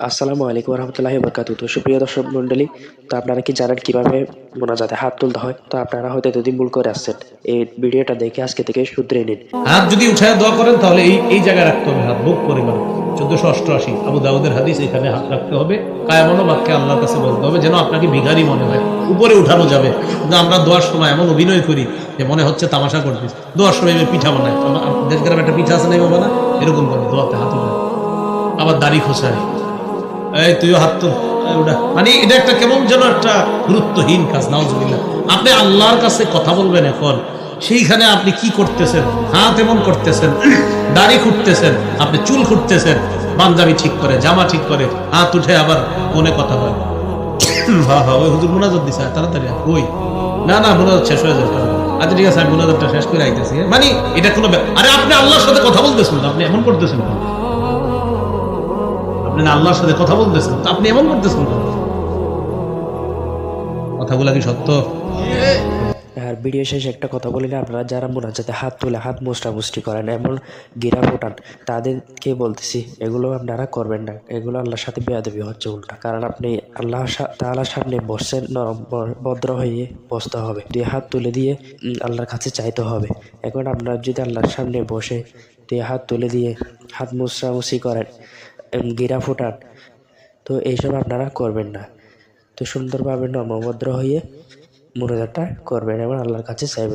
আসসালামু আলাইকুম রহমতুল্লাহি বরকাতু তো সুপ্রিয় দর্শক মণ্ডলী, তো আপনারা কি জানেন কীভাবে মোনাজাতে হাত তুলতে হয়? তো আপনারা হয়তো এতদিন ভুল করে আসছেন। এই ভিডিওটা দেখে আজকে থেকে শুধরে নিন। হাত যদি উঠায় দোয়া করেন, তাহলে এই এই জায়গায় রাখতে হবে হাত, বুক পরিমাণ। চোদ্দশো অষ্টআশি, আবু দাউদের হাদিস এখানে হাত রাখতে হবে। কায়ামনো বাক্যে আল্লাহর কাছে বলতে হবে যেন আপনাকে ভিখারি মনে হয়। উপরে উঠানো যাবে। কিন্তু আমরা দোয়ার সময় এমন অভিনয় করি যে মনে হচ্ছে তামাশা করছিস দোয়ার সময় পিঠা বানায়। দেশ গ্রামে একটা পিঠা আছে না বাবা না? এরকম করে দোয়াতে হাত উঠে আবার দাড়ি খোঁচায়। মানে আপনি আল্লাহর কাছে কথা বলবেন এখন। সেইখানে আপনি কি করতেছেন? হাত এমন করতেছেন, দাড়ি খুঁটতেছেন আপনি চুল খুঁটতেছেন পাঞ্জাবি ঠিক করে, জামা ঠিক করে, হাত উঠে আবার মনে কথা হয় হুজুর মোনাজাত ওই না না শেষ হয়ে যাবে। আচ্ছা ঠিক আছে, আমি শেষ করে মানে এটা কোনো আপনি আল্লাহর সাথে কথা বলতেছেন আপনি এমন করতেছেন? আপনি আল্লাহর সাথে কথা বলতেছেন তো আপনি এমন করতেছেন? কথাগুলা কি সত্য আর ভিডিও শেষে একটা কথা বলি না আপনারা যারা মোনাজাতে হাত তুলে হাত মুষ্টামুষ্টি করেন এমন গিরা ফোটান তাদেরকে বলতেছি এগুলো আপনারা করবেন না এগুলো আল্লাহর সাথে বেয়াদবি হচ্ছে উল্টা কারণ আপনি আল্লাহ তাআলার সামনে বসছেন নরম ভদ্র হয়ে বসতে হবে দুই হাত তুলে দিয়ে আল্লাহর কাছে চাইতে হবে এখন আপনারা যদি আল্লাহর সামনে বসে দুই হাত তুলে দিয়ে হাত মুছামুছি করেন উম, গিরা ফোটান তো এইসব আপনারা করবেন না। তো সুন্দরভাবে নমভদ্র হয়ে মোনাজাতটা করবেন এবং আল্লাহর কাছে চাইবেন।